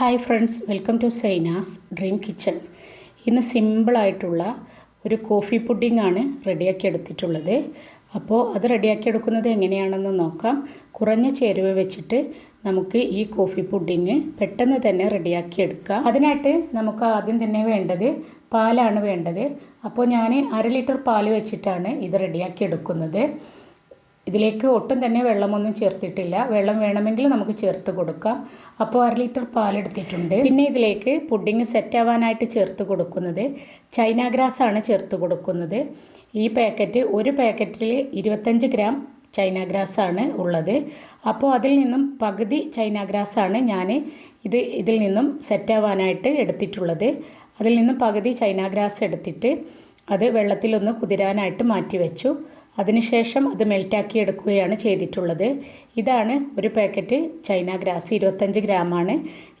Hi friends welcome to Saina's dream kitchen. ഇന്ന് സിമ്പിളായിട്ടുള്ള ഒരു കോഫി പുഡിംഗ് ആണ് റെഡിയാക്കി എടുത്തിട്ടുള്ളത്. അപ്പോൾ അത് റെഡിയാക്കി എടുക്കുന്നത് എങ്ങനെയാണെന്ന് നോക്കാം. കുറഞ്ഞ ചേരുവ വെച്ചിട്ട് നമുക്ക് ഈ കോഫി പുഡിംഗ് പെട്ടെന്ന് തന്നെ റെഡിയാക്കി എടുക്കാം. അതിനായിട്ട് നമുക്ക് ആദ്യം തന്നെ വേണ്ടത് പാലാണ് വേണ്ടത്. അപ്പോൾ ഞാൻ അര ലിറ്റർ പാൽ വെച്ചിട്ടാണ് ഇത് റെഡിയാക്കി എടുക്കുന്നത്. ഇതിലേക്ക് ഒട്ടും തന്നെ വെള്ളമൊന്നും ചേർത്തിട്ടില്ല. വെള്ളം വേണമെങ്കിൽ നമുക്ക് ചേർത്ത് കൊടുക്കാം. അപ്പോൾ അര ലിറ്റർ പാലെടുത്തിട്ടുണ്ട് പിന്നെ ഇതിലേക്ക് പുഡിങ് സെറ്റ് ആവാനായിട്ട് ചേർത്ത് കൊടുക്കുന്നത് ചൈന ഗ്രാസ് ആണ് ചേർത്ത് കൊടുക്കുന്നത്. ഈ പാക്കറ്റ് ഒരു പാക്കറ്റിൽ ഇരുപത്തഞ്ച് ഗ്രാം ചൈന ഗ്രാസ് ആണ് ഉള്ളത്. അപ്പോൾ അതിൽ നിന്നും പകുതി ചൈന ഗ്രാസ് ആണ് ഞാൻ ഇത് ഇതിൽ നിന്നും സെറ്റ് ആവാനായിട്ട് എടുത്തിട്ടുള്ളത്. അതിൽ നിന്നും പകുതി ചൈന ഗ്രാസ് എടുത്തിട്ട് അത് വെള്ളത്തിലൊന്ന് കുതിരാനായിട്ട് മാറ്റി വെച്ചു അതിനുശേഷം അത് മെൽറ്റാക്കി എടുക്കുകയാണ് ചെയ്തിട്ടുള്ളത്. ഇതാണ് ഒരു പാക്കറ്റ് ചൈന ഗ്രാസ് ഇരുപത്തഞ്ച് ഗ്രാമാണ്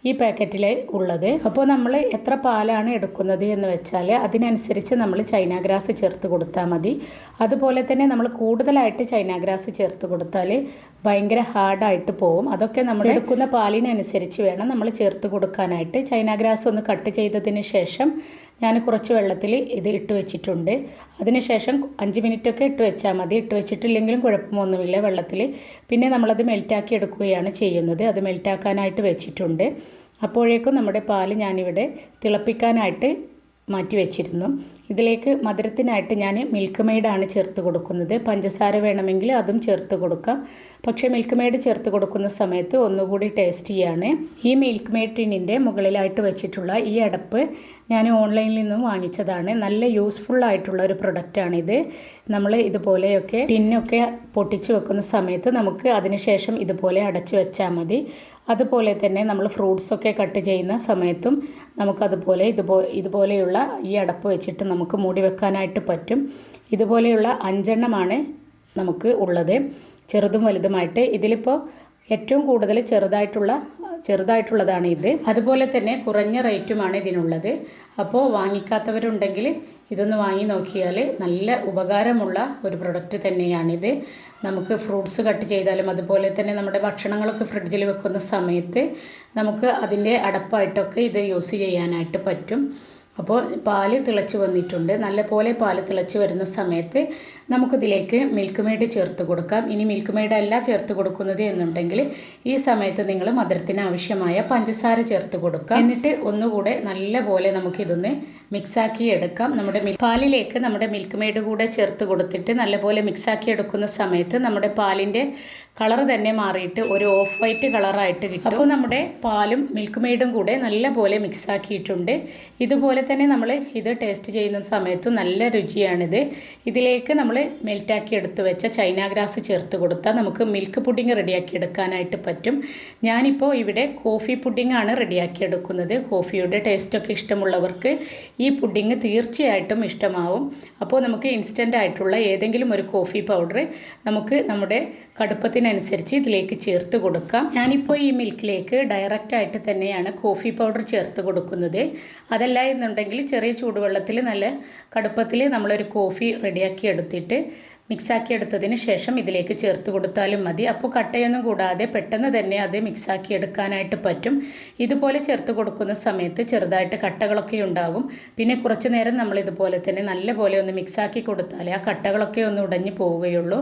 ഈ പാക്കറ്റിൽ ഉള്ളത്. അപ്പോൾ നമ്മൾ എത്ര പാലാണ് എടുക്കുന്നത് എന്ന് വെച്ചാൽ അതിനനുസരിച്ച് നമ്മൾ ചൈന ഗ്രാസ് ചേർത്ത് കൊടുത്താൽ മതി. അതുപോലെ തന്നെ നമ്മൾ കൂടുതലായിട്ട് ചൈന ഗ്രാസ് ചേർത്ത് കൊടുത്താൽ ഭയങ്കര ഹാർഡായിട്ട് പോവും. അതൊക്കെ നമ്മൾ എടുക്കുന്ന പാലിനനുസരിച്ച് വേണം നമ്മൾ ചേർത്ത് കൊടുക്കാനായിട്ട്. ചൈന ഗ്രാസ് ഒന്ന് കട്ട് ചെയ്തതിന് ശേഷം ഞാൻ കുറച്ച് വെള്ളത്തിൽ ഇത് ഇട്ട് വെച്ചിട്ടുണ്ട്. അതിനുശേഷം അഞ്ച് മിനിറ്റൊക്കെ ഇട്ട് വെച്ചാൽ മതി. ഇട്ട് വെച്ചിട്ടില്ലെങ്കിലും കുഴപ്പമൊന്നുമില്ല വെള്ളത്തിൽ. പിന്നെ നമ്മളത് മെൽറ്റാക്കി എടുക്കുകയാണ് ചെയ്യുന്നത്. അത് മെൽറ്റാക്കാനായിട്ട് വെച്ചിട്ടുണ്ട്. അപ്പോഴേക്കും നമ്മുടെ പാൽ ഞാനിവിടെ തിളപ്പിക്കാനായിട്ട് മാറ്റി വെച്ചിരുന്നു. ഇതിലേക്ക് മധുരത്തിനായിട്ട് ഞാൻ മിൽക്ക് മെയ്ഡാണ് ചേർത്ത് കൊടുക്കുന്നത്. പഞ്ചസാര വേണമെങ്കിൽ അതും ചേർത്ത് കൊടുക്കാം. പക്ഷേ മിൽക്ക് മെയ്ഡ് ചേർത്ത് കൊടുക്കുന്ന സമയത്ത് ഒന്നുകൂടി ടേസ്റ്റിയാണ് ഈ മിൽക്ക് മെയ്ഡ് ടിന്നിന്റെ മുകളിലായിട്ട് വെച്ചിട്ടുള്ള ഈ അടപ്പ് ഞാൻ ഓൺലൈനിൽ നിന്നും വാങ്ങിച്ചതാണ്. നല്ല യൂസ്ഫുൾ ആയിട്ടുള്ള ഒരു പ്രൊഡക്റ്റാണിത് നമ്മൾ ഇതുപോലെയൊക്കെ ടിന്നൊക്കെ പൊട്ടിച്ച് വെക്കുന്ന സമയത്ത് നമുക്ക് അതിനുശേഷം ഇതുപോലെ അടച്ചു വെച്ചാൽ മതി. അതുപോലെ തന്നെ നമ്മൾ ഫ്രൂട്ട്സൊക്കെ കട്ട് ചെയ്യുന്ന സമയത്തും നമുക്കതുപോലെ ഇതുപോലെ ഇതുപോലെയുള്ള ഈ അടപ്പ് വെച്ചിട്ട് നമുക്ക് മൂടി വെക്കാനായിട്ട് പറ്റും. ഇതുപോലെയുള്ള അഞ്ചെണ്ണമാണ് നമുക്ക് ഉള്ളത്. ചെറുതും വലുതുമായിട്ട് ഇതിലിപ്പോൾ ഏറ്റവും കൂടുതൽ ചെറുതായിട്ടുള്ള ചെറുതായിട്ടുള്ളതാണ് ഇത്. അതുപോലെ തന്നെ കുറഞ്ഞ റേറ്റുമാണ് ഇതിനുള്ളത്. അപ്പോൾ വാങ്ങിക്കാത്തവരുണ്ടെങ്കിൽ ഇതൊന്ന് വാങ്ങി നോക്കിയാൽ നല്ല ഉപകാരമുള്ള ഒരു പ്രൊഡക്റ്റ് തന്നെയാണിത്. നമുക്ക് ഫ്രൂട്ട്സ് കട്ട് ചെയ്താലും അതുപോലെ തന്നെ നമ്മുടെ ഭക്ഷണങ്ങളൊക്കെ ഫ്രിഡ്ജിൽ വെക്കുന്ന സമയത്ത് നമുക്ക് അതിന്റെ അടപ്പായിട്ടൊക്കെ ഇത് യൂസ് ചെയ്യാനായിട്ട് പറ്റും. അപ്പോൾ പാൽ തിളച്ച് വന്നിട്ടുണ്ട്. നല്ലപോലെ പാൽ തിളച്ച് വരുന്ന സമയത്ത് നമുക്കിതിലേക്ക് മിൽക്ക് മെയ്ഡ് ചേർത്ത് കൊടുക്കാം. ഇനി മിൽക്ക് മെയ്ഡ് അല്ല ചേർത്ത് കൊടുക്കുന്നത് എന്നുണ്ടെങ്കിൽ ഈ സമയത്ത് നിങ്ങൾ മധുരത്തിന് ആവശ്യമായ പഞ്ചസാര ചേർത്ത് കൊടുക്കാം. എന്നിട്ട് ഒന്നുകൂടെ നല്ലപോലെ നമുക്കിതൊന്ന് മിക്സാക്കി എടുക്കാം. നമ്മുടെ പാലിലേക്ക് നമ്മുടെ മിൽക്ക് മെയ്ഡ് കൂടെ ചേർത്ത് കൊടുത്തിട്ട് നല്ലപോലെ മിക്സാക്കി എടുക്കുന്ന സമയത്ത് നമ്മുടെ പാലിന്റെ കളർ തന്നെ മാറിയിട്ട് ഒരു ഓഫ് വൈറ്റ് കളറായിട്ട് കിട്ടും. അപ്പോൾ നമ്മുടെ പാലും മിൽക്ക് മെയ്ഡും കൂടെ നല്ലപോലെ മിക്സ് ആക്കിയിട്ടുണ്ട്. ഇതുപോലെ തന്നെ നമ്മൾ ഇത് ടേസ്റ്റ് ചെയ്യുന്ന സമയത്ത് നല്ല രുചിയാണിത്. ഇതിലേക്ക് നമ്മൾ മെൽറ്റാക്കി എടുത്ത് വെച്ച ചൈന ഗ്രാസ് ചേർത്ത് കൊടുത്താൽ നമുക്ക് മിൽക്ക് പുഡിംഗ് റെഡിയാക്കി എടുക്കാനായിട്ട് പറ്റും. ഞാനിപ്പോൾ ഇവിടെ കോഫി പുഡിംഗ് ആണ് റെഡിയാക്കി എടുക്കുന്നത്. കോഫിയുടെ ടേസ്റ്റൊക്കെ ഇഷ്ടമുള്ളവർക്ക് ഈ പുഡിംഗ് തീർച്ചയായിട്ടും ഇഷ്ടമാവും. അപ്പോൾ നമുക്ക് ഇൻസ്റ്റന്റ് ആയിട്ടുള്ള ഏതെങ്കിലും ഒരു കോഫി പൗഡർ നമുക്ക് നമ്മുടെ കടുപ്പത്തിനനുസരിച്ച് ഇതിലേക്ക് ചേർത്ത് കൊടുക്കാം. ഞാനിപ്പോൾ ഈ മിൽക്കിലേക്ക് ഡയറക്റ്റ് ആയിട്ട് തന്നെയാണ് കോഫി പൗഡർ ചേർത്ത് കൊടുക്കുന്നത്. അതല്ല എന്നുണ്ടെങ്കിൽ ചെറിയ ചൂടുവെള്ളത്തിൽ നല്ല കടുപ്പത്തിൽ നമ്മളൊരു കോഫി റെഡിയാക്കി എടുത്തിട്ട് മിക്സാക്കി എടുത്തതിന് ശേഷം ഇതിലേക്ക് ചേർത്ത് കൊടുത്താലും മതി. അപ്പോൾ കട്ടയൊന്നും കൂടാതെ പെട്ടെന്ന് തന്നെ അത് മിക്സാക്കി എടുക്കാനായിട്ട് പറ്റും. ഇതുപോലെ ചേർത്ത് കൊടുക്കുന്ന സമയത്ത് ചെറുതായിട്ട് കട്ടകളൊക്കെ ഉണ്ടാകും. പിന്നെ കുറച്ച് നേരം നമ്മൾ ഇതുപോലെ തന്നെ നല്ലപോലെ ഒന്ന് മിക്സാക്കി കൊടുത്താലേ ആ കട്ടകളൊക്കെ ഒന്ന് ഉടഞ്ഞു പോവുകയുള്ളൂ.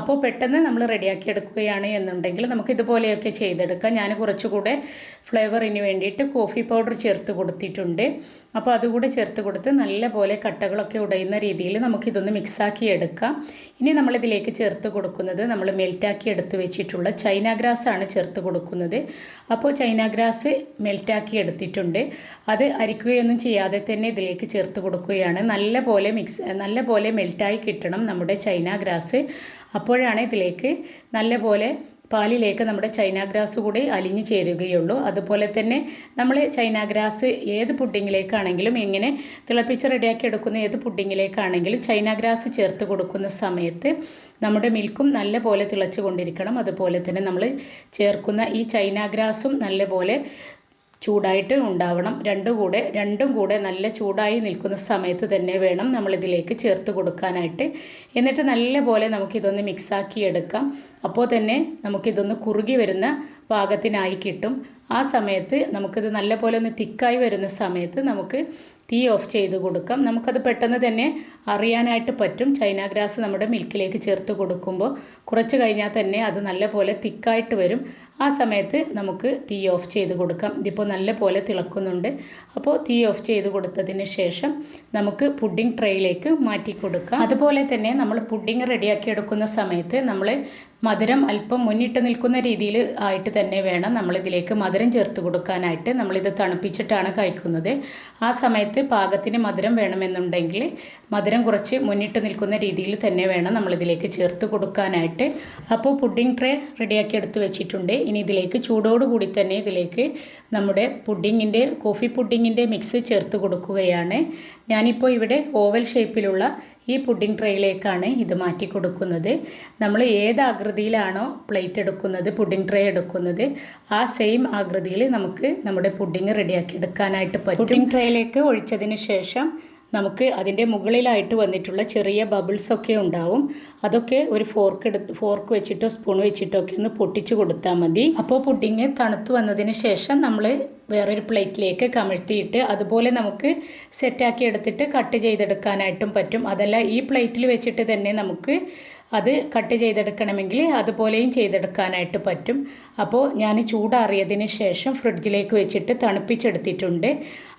അപ്പോൾ പെട്ടെന്ന് നമ്മൾ റെഡിയാക്കി എടുക്കുകയാണ് എന്നുണ്ടെങ്കിൽ നമുക്ക് ഇതുപോലെയൊക്കെ ചെയ്തെടുക്കാം. ഞാൻ കുറച്ചുകൂടെ ഫ്ലേവറിന് വേണ്ടിയിട്ട് കോഫി പൗഡർ ചേർത്ത് കൊടുത്തിട്ടുണ്ട്. അപ്പോൾ അതുകൂടെ ചേർത്ത് കൊടുത്ത് നല്ല പോലെ കട്ടകളൊക്കെ ഉടയുന്ന രീതിയിൽ നമുക്കിതൊന്ന് മിക്സാക്കി എടുക്കാം. ഇനി നമ്മളിതിലേക്ക് ചേർത്ത് കൊടുക്കുന്നത് നമ്മൾ മെൽറ്റാക്കി എടുത്ത് വെച്ചിട്ടുള്ള ചൈന ഗ്രാസ് ആണ് ചേർത്ത് കൊടുക്കുന്നത്. അപ്പോൾ ചൈന ഗ്രാസ് മെൽറ്റാക്കി എടുത്തിട്ടുണ്ട്. അത് അരിക്കുകയൊന്നും ചെയ്യാതെ തന്നെ ഇതിലേക്ക് ചേർത്ത് കൊടുക്കുകയാണ്. നല്ല പോലെ മിക്സ് നല്ല പോലെ മെൽറ്റായി കിട്ടണം നമ്മുടെ ചൈന ഗ്രാസ് അപ്പോഴാണ് ഇതിലേക്ക് നല്ലപോലെ പാലിലേക്ക് നമ്മുടെ ചൈന ഗ്രാസ് കൂടി അലിഞ്ഞു ചേരുകയുള്ളൂ. അതുപോലെ തന്നെ നമ്മൾ ചൈന ഗ്രാസ് ഏത് പുഡിങ്ങിലേക്കാണെങ്കിലും ഇങ്ങനെ തിളപ്പിച്ച് റെഡിയാക്കി എടുക്കുന്ന ഏത് പുഡിങ്ങിലേക്കാണെങ്കിലും ചൈന ഗ്രാസ് ചേർത്ത് കൊടുക്കുന്ന സമയത്ത് നമ്മുടെ മിൽക്കും നല്ല പോലെ തിളച്ചു കൊണ്ടിരിക്കണം അതുപോലെ തന്നെ നമ്മൾ ചേർക്കുന്ന ഈ ചൈന ഗ്രാസും നല്ലപോലെ ചൂടായിട്ട് ഉണ്ടാവണം. രണ്ടും കൂടെ രണ്ടും കൂടെ നല്ല ചൂടായി നിൽക്കുന്ന സമയത്ത് തന്നെ വേണം നമ്മളിതിലേക്ക് ചേർത്ത് കൊടുക്കാനായിട്ട്. എന്നിട്ട് നല്ല പോലെ നമുക്കിതൊന്ന് മിക്സാക്കി എടുക്കാം. അപ്പോൾ തന്നെ നമുക്കിതൊന്ന് കുറുകി വരുന്ന പാകത്തിനായി കിട്ടും. ആ സമയത്ത് നമുക്കിത് നല്ല പോലെ ഒന്ന് തിക്കായി വരുന്ന സമയത്ത് നമുക്ക് തീ ഓഫ് ചെയ്ത് കൊടുക്കാം. നമുക്കത് പെട്ടെന്ന് തന്നെ അറിയാനായിട്ട് പറ്റും. ചൈന ഗ്രാസ് നമ്മുടെ മിൽക്കിലേക്ക് ചേർത്ത് കൊടുക്കുമ്പോൾ കുറച്ച് കഴിഞ്ഞാൽ തന്നെ അത് നല്ല പോലെ തിക്കായിട്ട് വരും. ആ സമയത്ത് നമുക്ക് തീ ഓഫ് ചെയ്ത് കൊടുക്കാം. ഇതിപ്പോൾ നല്ല പോലെ തിളക്കുന്നുണ്ട്. അപ്പോൾ തീ ഓഫ് ചെയ്ത് കൊടുത്തതിന് ശേഷം നമുക്ക് പുഡിംഗ് ട്രേയിലേക്ക് മാറ്റി കൊടുക്കാം. അതുപോലെ തന്നെ നമ്മൾ പുഡിംഗ് റെഡിയാക്കി എടുക്കുന്ന സമയത്ത് നമ്മൾ മധുരം അല്പം മുന്നിട്ട് നിൽക്കുന്ന രീതിയിൽ ആയിട്ട് തന്നെ വേണം നമ്മളിതിലേക്ക് മധുരം ചേർത്ത് കൊടുക്കാനായിട്ട്. നമ്മളിത് തണുപ്പിച്ചിട്ടാണ് കഴിക്കുന്നത്. ആ സമയത്ത് പാകത്തിന് മധുരം വേണമെന്നുണ്ടെങ്കിൽ മധുരം കുറച്ച് മുന്നിട്ട് നിൽക്കുന്ന രീതിയിൽ തന്നെ വേണം നമ്മളിതിലേക്ക് ചേർത്ത് കൊടുക്കാനായിട്ട്. അപ്പോൾ പുഡിംഗ് ട്രേ റെഡിയാക്കി എടുത്ത് വെച്ചിട്ടുണ്ട്. ഇനി ഇതിലേക്ക് ചൂടോടുകൂടി തന്നെ ഇതിലേക്ക് നമ്മുടെ പുഡിങ്ങിന്റെ കോഫി പുഡിങ്ങിന്റെ മിക്സ് ചേർത്ത് കൊടുക്കുകയാണ്. ഞാനിപ്പോൾ ഇവിടെ ഓവൽ ഷേപ്പിലുള്ള ഈ പുഡിംഗ് ട്രേയിലേക്കാണ് ഇത് മാറ്റി കൊടുക്കുന്നത്. നമ്മൾ ഏത് ആകൃതിയിലാണോ പ്ലേറ്റ് എടുക്കുന്നത് പുഡിംഗ് ട്രേ എടുക്കുന്നത് ആ സെയിം ആകൃതിയിൽ നമുക്ക് നമ്മുടെ പുഡിംഗ് റെഡിയാക്കി എടുക്കാനായിട്ട് പറ്റും. പുഡിംഗ് ട്രേയിലേക്ക് ഒഴിച്ചതിന് ശേഷം നമുക്ക് അതിന്റെ മുകളിലായിട്ട് വന്നിട്ടുള്ള ചെറിയ ബബിൾസ് ഒക്കെ ഉണ്ടാവും. അതൊക്കെ ഒരു ഫോർക്ക് എടുത്ത് ഫോർക്ക് വെച്ചിട്ടോ സ്പൂൺ വെച്ചിട്ടോ ഒക്കെ ഒന്ന് പൊട്ടിച്ച് കൊടുത്താൽ മതി. അപ്പോൾ പുഡിങ് തണുത്ത് വന്നതിന് ശേഷം നമ്മൾ വേറൊരു പ്ലേറ്റിലേക്ക് കമഴ്ത്തിയിട്ട് അതുപോലെ നമുക്ക് സെറ്റാക്കി എടുത്തിട്ട് കട്ട് ചെയ്തെടുക്കാനായിട്ടും പറ്റും. അതല്ല ഈ പ്ലേറ്റിൽ വെച്ചിട്ട് തന്നെ നമുക്ക് അത് കട്ട് ചെയ്തെടുക്കണമെങ്കിൽ അതുപോലെയും ചെയ്തെടുക്കാനായിട്ട് പറ്റും. അപ്പോൾ ഞാൻ ചൂടാറിയതിന് ശേഷം ഫ്രിഡ്ജിലേക്ക് വെച്ചിട്ട് തണുപ്പിച്ചെടുത്തിട്ടുണ്ട്.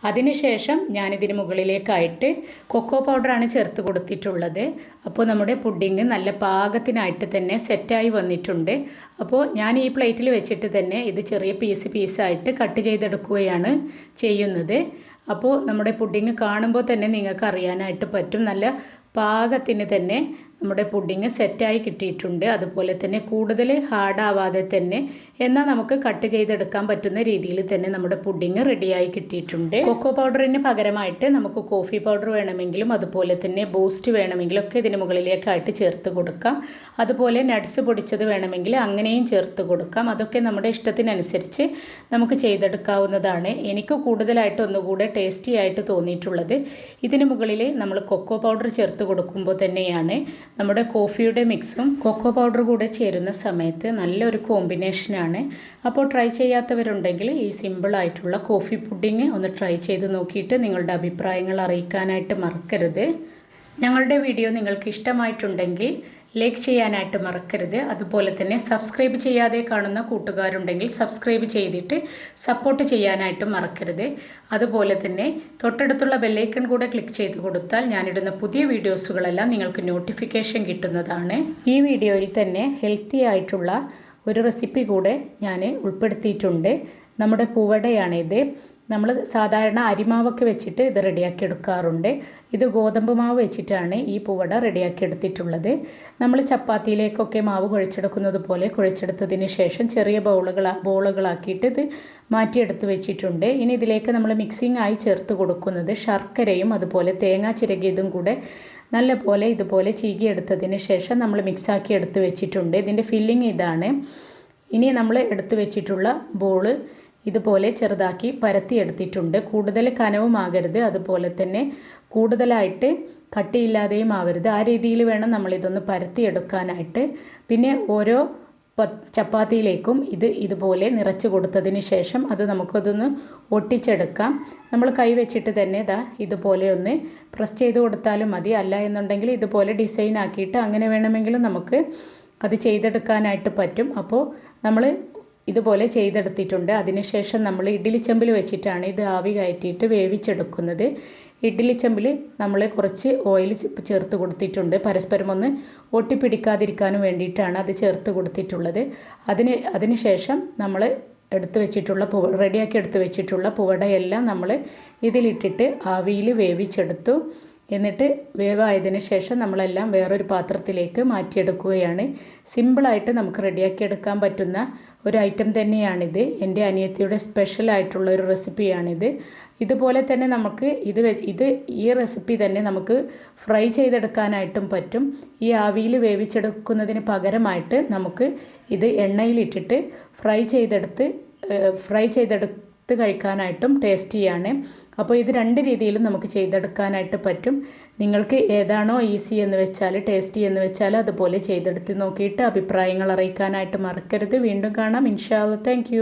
അതിനുശേഷം ഞാനിതിന് മുകളിലേക്കായിട്ട് കൊക്കോ പൗഡറാണ് ചേർത്ത് കൊടുത്തിട്ടുള്ളത്. അപ്പോൾ നമ്മുടെ പുഡിങ് നല്ല പാകത്തിനായിട്ട് തന്നെ സെറ്റായി വന്നിട്ടുണ്ട്. അപ്പോൾ ഞാൻ ഈ പ്ലേറ്റിൽ വെച്ചിട്ട് തന്നെ ഇത് ചെറിയ പീസ് പീസായിട്ട് കട്ട് ചെയ്തെടുക്കുകയാണ് ചെയ്യുന്നത്. അപ്പോൾ നമ്മുടെ പുഡിങ് കാണുമ്പോൾ തന്നെ നിങ്ങൾക്ക് അറിയാനായിട്ട് പറ്റും. നല്ല പാകത്തിന് തന്നെ നമ്മുടെ പുഡിങ് സെറ്റായി കിട്ടിയിട്ടുണ്ട്. അതുപോലെ തന്നെ കൂടുതൽ ഹാർഡാവാതെ തന്നെ എന്നാൽ നമുക്ക് കട്ട് ചെയ്തെടുക്കാൻ പറ്റുന്ന രീതിയിൽ തന്നെ നമ്മുടെ പുഡിങ് റെഡിയായി കിട്ടിയിട്ടുണ്ട്. കൊക്കോ പൗഡറിന് പകരമായിട്ട് നമുക്ക് കോഫി പൗഡർ വേണമെങ്കിലും അതുപോലെ തന്നെ ബൂസ്റ്റ് വേണമെങ്കിലും ഒക്കെ ഇതിന് മുകളിലേക്കായിട്ട് ചേർത്ത് കൊടുക്കാം. അതുപോലെ നട്ട്സ് പൊടിച്ചത് വേണമെങ്കിൽ അങ്ങനെയും ചേർത്ത് കൊടുക്കാം. അതൊക്കെ നമ്മുടെ ഇഷ്ടത്തിനനുസരിച്ച് നമുക്ക് ചെയ്തെടുക്കാവുന്നതാണ്. എനിക്ക് കൂടുതലായിട്ട് ഒന്നുകൂടെ ടേസ്റ്റി ആയിട്ട് തോന്നിയിട്ടുള്ളത് ഇതിന് മുകളിൽ നമ്മൾ കൊക്കോ പൗഡർ ചേർത്ത് കൊടുക്കുമ്പോൾ തന്നെയാണ്. നമ്മുടെ കോഫിയുടെ മിക്സും കൊക്കോ പൗഡർ കൂടെ ചേരുന്ന സമയത്ത് നല്ലൊരു കോമ്പിനേഷനാണ് അപ്പോൾ ട്രൈ ചെയ്യാത്തവരുണ്ടെങ്കിൽ ഈ സിമ്പിളായിട്ടുള്ള കോഫി പുഡിങ് ഒന്ന് ട്രൈ ചെയ്ത് നോക്കിയിട്ട് നിങ്ങളുടെ അഭിപ്രായങ്ങൾ അറിയിക്കാനായിട്ട് മറക്കരുത്. ഞങ്ങളുടെ വീഡിയോ നിങ്ങൾക്ക് ഇഷ്ടമായിട്ടുണ്ടെങ്കിൽ ലൈക്ക് ചെയ്യാനായിട്ട് മറക്കരുത്. അതുപോലെ തന്നെ സബ്സ്ക്രൈബ് ചെയ്യാതെ കാണുന്ന കൂട്ടുകാരുണ്ടെങ്കിൽ സബ്സ്ക്രൈബ് ചെയ്തിട്ട് സപ്പോർട്ട് ചെയ്യാനായിട്ട് മറക്കരുത്. അതുപോലെ തന്നെ തൊട്ടടുത്തുള്ള ബെല്ലൈക്കൺ കൂടെ ക്ലിക്ക് ചെയ്ത് കൊടുത്താൽ ഞാനിടുന്ന പുതിയ വീഡിയോസുകളെല്ലാം നിങ്ങൾക്ക് നോട്ടിഫിക്കേഷൻ കിട്ടുന്നതാണ്. ഈ വീഡിയോയിൽ തന്നെ ഹെൽത്തി ആയിട്ടുള്ള ഒരു റെസിപ്പി കൂടെ ഞാൻ ഉൾപ്പെടുത്തിയിട്ടുണ്ട്. നമ്മുടെ പൂവടയാണിത്. നമ്മൾ സാധാരണ അരിമാവൊക്കെ വെച്ചിട്ട് ഇത് റെഡിയാക്കി എടുക്കാറുണ്ട്. ഇത് ഗോതമ്പ് മാവ് വെച്ചിട്ടാണ് ഈ പൂവട റെഡിയാക്കി എടുത്തിട്ടുള്ളത്. നമ്മൾ ചപ്പാത്തിയിലേക്കൊക്കെ മാവ് കുഴച്ചെടുക്കുന്നത് പോലെ കുഴച്ചെടുത്തതിന് ശേഷം ചെറിയ ബൗളുകൾ ബോളുകളാക്കിയിട്ട് ഇത് മാറ്റിയെടുത്ത് വെച്ചിട്ടുണ്ട്. ഇനി ഇതിലേക്ക് നമ്മൾ മിക്സിംഗ് ആയി ചേർത്ത് കൊടുക്കുന്നത് ശർക്കരയും അതുപോലെ തേങ്ങ ചിരകിയതും കൂടെ നല്ലപോലെ ഇതുപോലെ ചീകിയെടുത്തതിന് ശേഷം നമ്മൾ മിക്സാക്കി എടുത്ത് വെച്ചിട്ടുണ്ട്. ഇതിന്റെ ഫില്ലിങ് ഇതാണ്. ഇനി നമ്മൾ എടുത്ത് വെച്ചിട്ടുള്ള ബോൾ ഇതുപോലെ ചെറുതാക്കി പരത്തിയെടുത്തിട്ടുണ്ട് കൂടുതൽ കനവുമാകരുത് അതുപോലെ തന്നെ കൂടുതലായിട്ട് കട്ടിയില്ലാതെയും ആവരുത്. ആ രീതിയിൽ വേണം നമ്മൾ നമ്മളിതൊന്ന് പരത്തിയെടുക്കാനായിട്ട് പിന്നെ ഓരോ ചപ്പാത്തിയിലേക്കും ഇത് ഇതുപോലെ നിറച്ച് കൊടുത്തതിന് ശേഷം അത് നമുക്കതൊന്ന് ഒട്ടിച്ചെടുക്കാം. നമ്മൾ കൈ വെച്ചിട്ട് തന്നെ ഇതാ ഇതുപോലെ ഒന്ന് പ്രസ് ചെയ്ത് കൊടുത്താലും മതി. അല്ല എന്നുണ്ടെങ്കിൽ ഇതുപോലെ ഡിസൈൻ ആക്കിയിട്ട് അങ്ങനെ വേണമെങ്കിലും നമുക്ക് അത് ചെയ്തെടുക്കാനായിട്ട് പറ്റും. അപ്പോൾ നമ്മൾ ഇതുപോലെ ചെയ്തെടുത്തിട്ടുണ്ട്. അതിനുശേഷം നമ്മൾ ഇഡ്ഡലി ചെമ്പിൽ വെച്ചിട്ടാണ് ഇത് ആവി കയറ്റിയിട്ട് വേവിച്ചെടുക്കുന്നത്. ഇഡ്ഡലി ചെമ്പിൽ നമ്മൾ കുറച്ച് ഓയിൽ ചേർത്ത് കൊടുത്തിട്ടുണ്ട്. പരസ്പരം ഒന്ന് ഒട്ടിപ്പിടിക്കാതിരിക്കാനും വേണ്ടിയിട്ടാണ് അത് ചേർത്ത് കൊടുത്തിട്ടുള്ളത്. അതിന് അതിനുശേഷം നമ്മൾ എടുത്ത് വെച്ചിട്ടുള്ള പുവ റെഡിയാക്കി എടുത്ത് വെച്ചിട്ടുള്ള പുവടയെല്ലാം നമ്മൾ ഇതിലിട്ടിട്ട് ആവിയിൽ വേവിച്ചെടുത്തു. എന്നിട്ട് വേവായതിന് ശേഷം നമ്മളെല്ലാം വേറൊരു പാത്രത്തിലേക്ക് മാറ്റിയെടുക്കുകയാണ്. സിമ്പിളായിട്ട് നമുക്ക് റെഡിയാക്കി എടുക്കാൻ പറ്റുന്ന ഒരു ഐറ്റം തന്നെയാണിത്. എന്റെ അനിയത്തിയുടെ സ്പെഷ്യൽ ആയിട്ടുള്ള ഒരു റെസിപ്പിയാണിത്. ഇതുപോലെ തന്നെ നമുക്ക് ഇത് ഇത് ഈ റെസിപ്പി തന്നെ നമുക്ക് ഫ്രൈ ചെയ്തെടുക്കാനായിട്ടും പറ്റും. ഈ ആവിയിൽ വേവിച്ചെടുക്കുന്നതിന് പകരമായിട്ട് നമുക്ക് ഇത് എണ്ണയിലിട്ടിട്ട് ഫ്രൈ ചെയ്തെടുത്ത് ഫ്രൈ ചെയ്തെടുത്ത് എടുത്ത് കഴിക്കാനായിട്ടും ടേസ്റ്റിയാണ് അപ്പോൾ ഇത് രണ്ട് രീതിയിലും നമുക്ക് ചെയ്തെടുക്കാനായിട്ട് പറ്റും. നിങ്ങൾക്ക് ഏതാണോ ഈസി എന്ന് വെച്ചാൽ ടേസ്റ്റി എന്ന് വെച്ചാൽ അതുപോലെ ചെയ്തെടുത്ത് നോക്കിയിട്ട് അഭിപ്രായങ്ങൾ അറിയിക്കാനായിട്ട് മറക്കരുത്. വീണ്ടും കാണാം. ഇൻഷാല്ല താങ്ക്